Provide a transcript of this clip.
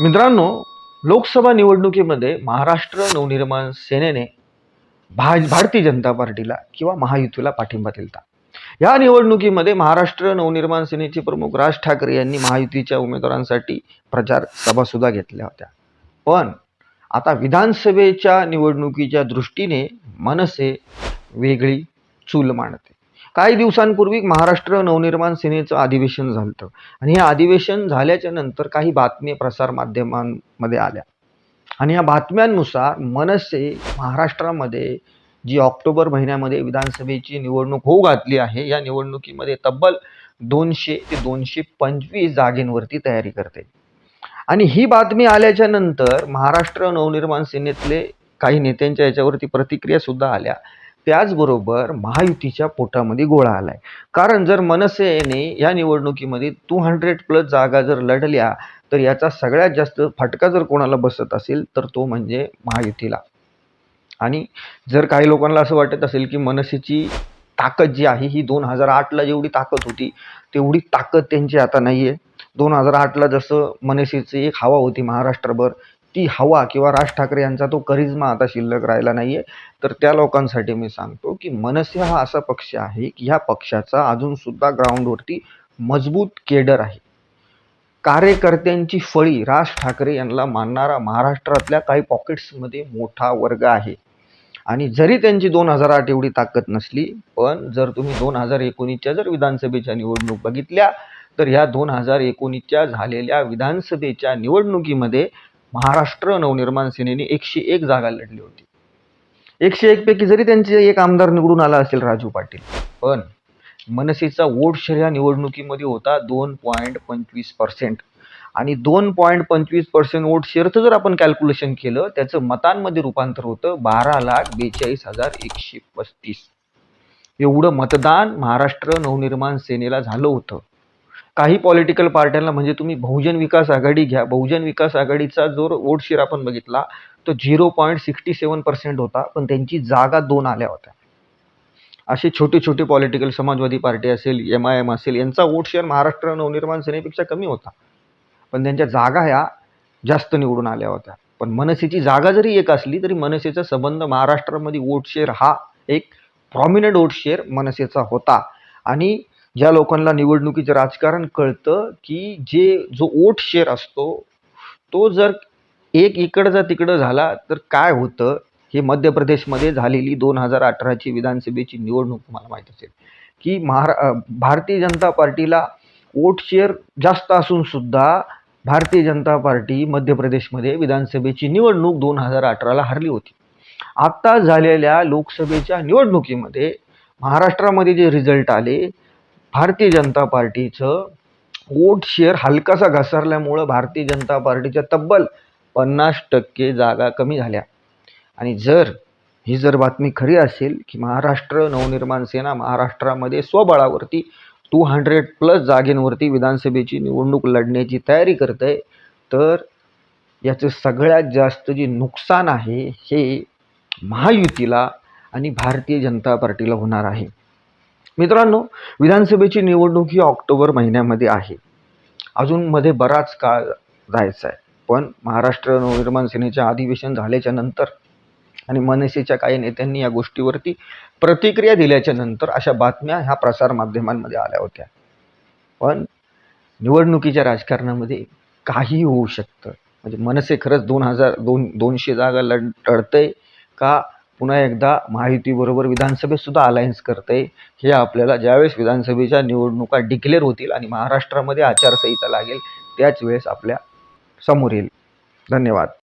मित्रांनो लोकसभा निवडणुकीमध्ये महाराष्ट्र नवनिर्माण सेनेने भा भारतीय जनता पार्टीला किंवा महायुतीला पाठिंबा दिला या निवडणुकीमध्ये महाराष्ट्र नवनिर्माण सेनेचे प्रमुख राज ठाकरे यांनी महायुतीच्या उमेदवारांसाठी प्रचार सभासुद्धा घेतल्या होत्या. पण आता विधानसभेच्या निवडणुकीच्या दृष्टीने मनसे वेगळी चूल मांडते. काही दिवसांपूर्वी महाराष्ट्र नवनिर्माण सेनेचं अधिवेशन झालं होतं आणि हे अधिवेशन झाल्याच्यानंतर काही बातमी प्रसारमाध्यमांमध्ये आल्या. आणि या बातम्यांनुसार मनसे महाराष्ट्रामध्ये जी ऑक्टोबर महिन्यामध्ये विधानसभेची निवडणूक होऊ घातली आहे या निवडणुकीमध्ये तब्बल दोनशे ते दोनशे पंचवीस जागेंवरती तयारी करते. आणि ही बातमी आल्याच्यानंतर महाराष्ट्र नवनिर्माण सेनेतले काही नेत्यांच्या याच्यावरती प्रतिक्रिया सुद्धा आल्या. त्याचबरोबर महायुतीच्या पोटामध्ये गोळा आलाय. कारण जर मनसेने या निवडणुकीमध्ये टू हंड्रेड प्लस जागा जर लढल्या तर याचा सगळ्यात जास्त फटका जर कोणाला बसत असेल तर तो म्हणजे महायुतीला. आणि जर काही लोकांना असं वाटत असेल की मनसेची ताकद जी आहे ही दोन हजार आठला जेवढी ताकद होती तेवढी ताकद त्यांची आता नाही आहे दोन हजार आठला जसं मनसेची एक हवा होती महाराष्ट्रभर ती हवा किंवा राज ठाकरे यांचा तो करिज्मा आता शिल्लक राहिला नाही आहे तर त्या लोकांसाठी मी सांगतो की मनसे हा असा पक्ष आहे की ह्या पक्षाचा अजूनसुद्धा ग्राउंडवरती मजबूत केडर आहे. कार्यकर्त्यांची फळी राज ठाकरे यांना मानणारा महाराष्ट्रातल्या काही पॉकेट्समध्ये मोठा वर्ग आहे. आणि जरी त्यांची दोन हजार आठ एवढी ताकद नसली पण जर तुम्ही दोन हजार एकोणीसच्या जर विधानसभेच्या निवडणूक बघितल्या तर ह्या दोन हजार एकोणीसच्या झालेल्या विधानसभेच्या निवडणुकीमध्ये महाराष्ट्र नवनिर्माण सेनेने एकशे एक जागा लढली होती. एकशे एक पैकी जरी त्यांचे एक आमदार निवडून आला असेल राजू पाटील पण मनसेचा वोट शेअर या निवडणुकीमध्ये होता दोन पॉईंट पंचवीस पर्सेंट आणि दोन पॉईंट पंचवीस पर्सेंट वोट शेअरचं जर आपण कॅल्क्युलेशन केलं त्याचं मतांमध्ये रूपांतर होतं बारा लाख बेचाळीस हजार एकशे पस्तीस. एवढं मतदान महाराष्ट्र नवनिर्माण सेनेला झालं होतं. काही पॉलिटिकल पार्ट्यांना म्हणजे तुम्ही बहुजन विकास आघाडी घ्या. बहुजन विकास आघाडीचा जो वोट शेअर आपण बघितला तो zero point sixty seven percent होता पण त्यांची जागा दोन आल्या होत्या. असे छोटे छोटे पॉलिटिकल समाजवादी पार्टी असेल एम आय एम असेल यांचा वोट शेअर महाराष्ट्र नवनिर्माण सेनेपेक्षा कमी होता. पण त्यांच्या जागा ह्या जास्त निवडून आल्या होत्या. पण मनसेची जागा जरी एक असली तरी मनसेचा संबंध महाराष्ट्रामध्ये वोट शेअर हा एक प्रॉमिनंट वोट शेअर मनसेचा होता. आणि ज्या लोकांना निवडणुकीचं राजकारण कळतं की जे जो ओट शेअर असतो तो जर एक इकडचा तिकडं झाला तर काय होतं? हे मध्य प्रदेशमध्ये झालेली दोन हजार अठराची विधानसभेची निवडणूक तुम्हाला माहीत असेल. की महारा भारतीय जनता पार्टीला वोट शेअर जास्त असून सुद्धा भारतीय जनता पार्टी मध्य प्रदेशमध्ये विधानसभेची निवडणूक दोन हजार अठराला हरली होती. आत्ता झालेल्या लोकसभेच्या निवडणुकीमध्ये महाराष्ट्रामध्ये जे रिझल्ट आले भारतीय जनता पार्टीचं वोट शेअर हलकासा घसरल्यामुळं भारतीय जनता पार्टीच्या तब्बल पन्नास टक्के जागा कमी झाल्या. आणि जर ही जर बातमी खरी असेल की महाराष्ट्र नवनिर्माण सेना महाराष्ट्रामध्ये स्वबळावरती टू हंड्रेड प्लस जागेंवरती विधानसभेची निवडणूक लढण्याची तयारी करत आहे तर याचं सगळ्यात जास्त जे नुकसान आहे हे महायुतीला आणि भारतीय जनता पार्टीला होणार आहे. मित्रांनो विधानसभेची निवडणूक ही ऑक्टोबर महिन्यामध्ये आहे. अजून मध्ये बराच काळ जायचा आहे. पण महाराष्ट्र नवनिर्माण सेनेचे अधिवेशन झाल्याच्यानंतर आणि मनसेच्या काही नेत्यांनी या गोष्टीवरती प्रतिक्रिया दिल्याच्या नंतर अशा बातम्या ह्या प्रसारमाध्यमांमध्ये आल्या होत्या. पण निवडणुकीच्या राजकारणामध्ये काहीही होऊ शकतं. म्हणजे मनसे खरंच दोन हजार दोन दोनशे जागा लढ लढतंय का? पुन्हा एकदा महायुतीबरोबर विधानसभेत सुद्धा अलायन्स करते हे आपल्याला ज्यावेळेस विधानसभेच्या निवडणुका डिक्लेअर होतील आणि महाराष्ट्रामध्ये आचारसंहिता लागेल त्याच वेळेस आपल्यासमोर येईल. धन्यवाद.